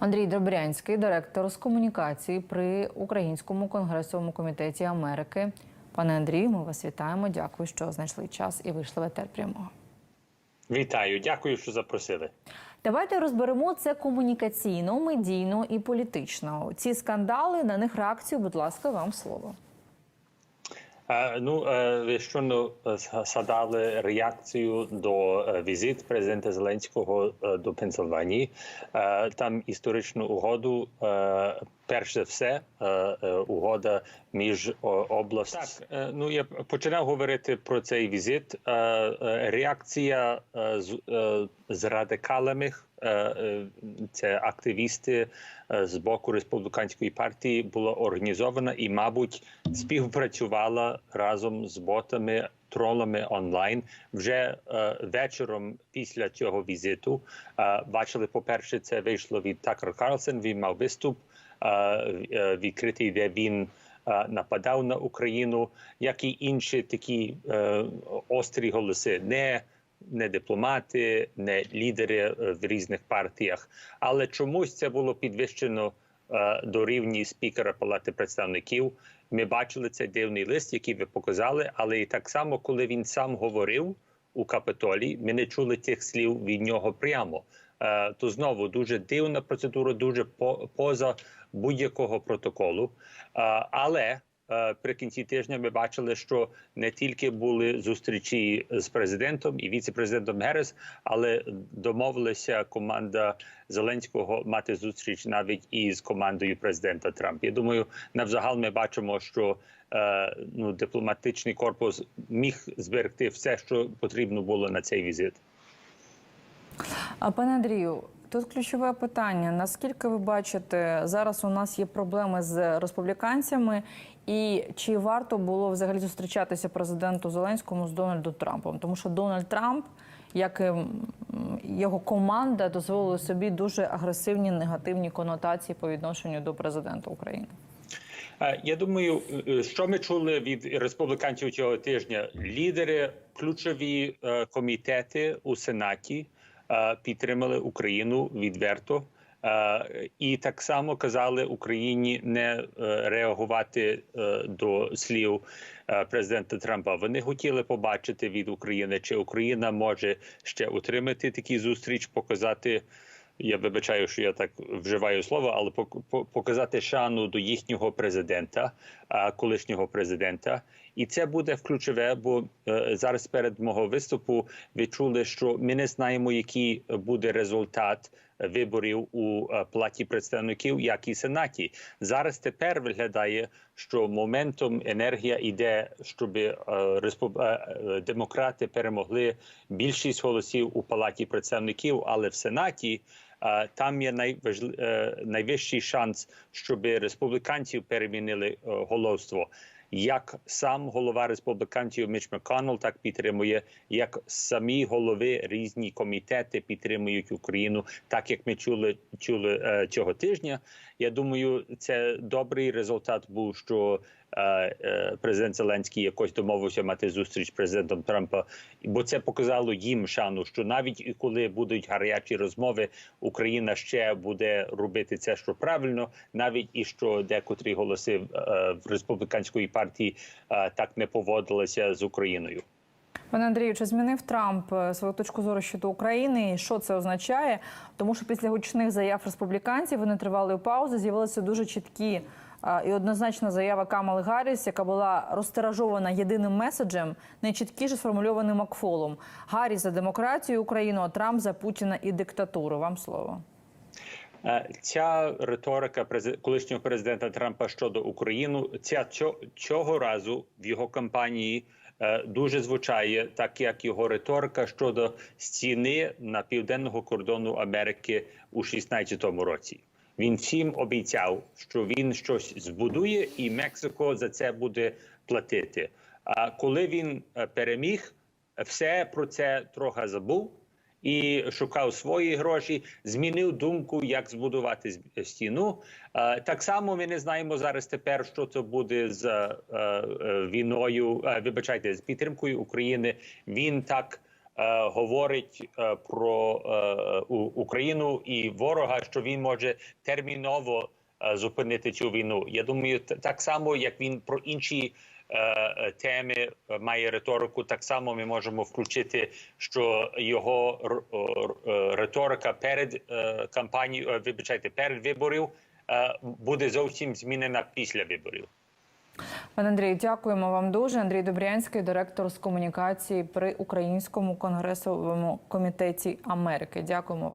Андрій Добрянський, директор з комунікації при Українському конгресовому комітеті Америки. Пане Андрію, ми вас вітаємо. Дякую, що знайшли час і вийшли в етер прямого. Вітаю, дякую, що запросили. Давайте розберемо це комунікаційно, медійно і політично. Ці скандали на них реакцію. Будь ласка, вам слово. Е, Ну, е, ви щойно е, згадали реакцію до е, візит президента Зеленського е, до Пенсильванії. Е, Там історичну угоду, е, перш за все, е, е, угода між о, областю. Так, е, ну я починав говорити про цей візит. Е, е, Реакція е, е, з радикалами. Е, е, Це активісти е, з боку республіканської партії була організована і, мабуть, співпрацювала разом з ботами. Тролами онлайн вже вечором після цього візиту бачили. По перше, це вийшло від Такер Карлсон. Він мав виступ відкритий, де він нападав на Україну, як і інші такі е, острі голоси. Не не дипломати, не лідери е, в різних партіях, але чомусь це було підвищено е, до рівні спікера Палати представників. Ми бачили цей дивний лист, який ви показали, але і так само, коли він сам говорив у Капитолії, ми не чули тих слів від нього прямо. Е, То знову дуже дивна процедура, дуже по- поза будь-якого протоколу. Але при кінці тижня ми бачили, що не тільки були зустрічі з президентом і віце-президентом Герес, але домовилася команда Зеленського мати зустріч навіть із командою президента Трампа. Я думаю, навзагал ми бачимо, що е, ну дипломатичний корпус міг зберегти все, що потрібно було на цей візит. Пане Андрію, тут ключове питання: наскільки ви бачите, зараз у нас є проблеми з республіканцями, і чи варто було взагалі зустрічатися президенту Зеленському з Дональдом Трампом? Тому що Дональд Трамп, як його команда, дозволили собі дуже агресивні негативні конотації по відношенню до президента України. Е, Я думаю, е, що ми чули від республіканців цього тижня. Лідери, ключові е, комітети у Сенаті е, підтримали Україну відверто. Е, І так само казали Україні не е, реагувати е, до слів е, президента Трампа. Вони хотіли побачити від України, чи Україна може ще утримати такі зустріч, показати. Я вибачаю, що я так вживаю слово, але пок- по- показати шану до їхнього президента, колишнього президента, і це буде ключове, бо е, зараз перед мого виступу ви чули, що ми не знаємо, який буде результат виборів у е, палаті представників, як і сенаті. Зараз тепер виглядає, що моментом енергія йде, щоб е, демократи перемогли більшість голосів у палаті представників, але в сенаті. Там є найважли... е, найвищий шанс, щоб республіканців перемінили е, головство. Як сам голова республіканців Міч Макконнелл так підтримує, як самі голови різні комітети підтримують Україну, так як ми чули чули е, цього тижня. Я думаю, це добрий результат був, що президент Зеленський якось домовився мати зустріч з президентом Трампа, бо це показало їм шану, що навіть і коли будуть гарячі розмови, Україна ще буде робити це, що правильно, навіть і що декотрі голоси е, в республіканської партії е, так не поводилися з Україною. Пане Андрію, чи змінив Трамп е, свою точку зору щодо України? І що це означає? Тому що після гучних заяв республіканців вони тривалої паузи з'явилися дуже чіткі е, і однозначна заява Камали Гарріс, яка була розтиражована єдиним меседжем, найчіткіше сформульованим Макфолом. Гарріс за демократію Україну, а Трамп за Путіна і диктатуру. Вам слово. Е, Ця риторика колишнього президента Трампа щодо України, ця цьо- цього разу в його кампанії е, дуже звучає, так як його риторика щодо стіни на південного кордону Америки у 16-му році. Він всім обіцяв, що він щось збудує, і Мексико за це буде платити. А коли він е, переміг, все про це трохи забув і шукав свої гроші, змінив думку, як збудувати стіну. Е, Так само ми не знаємо зараз тепер, що це буде з е, війною. Вибачайте, з підтримкою України. Він так говорить е, про е, Україну і ворога, що він може терміново е, зупинити цю війну. Я думаю, так само як він про інші е, е, теми е, має риторику, так само ми можемо включити, що його е, риторика перед е, кампанією, е, вибачайте, перед виборів е, буде зовсім змінена після виборів. Пане Андрію, дякуємо вам дуже. Андрій Добрянський, директор з комунікації при Українському конгресовому комітеті Америки. Дякуємо.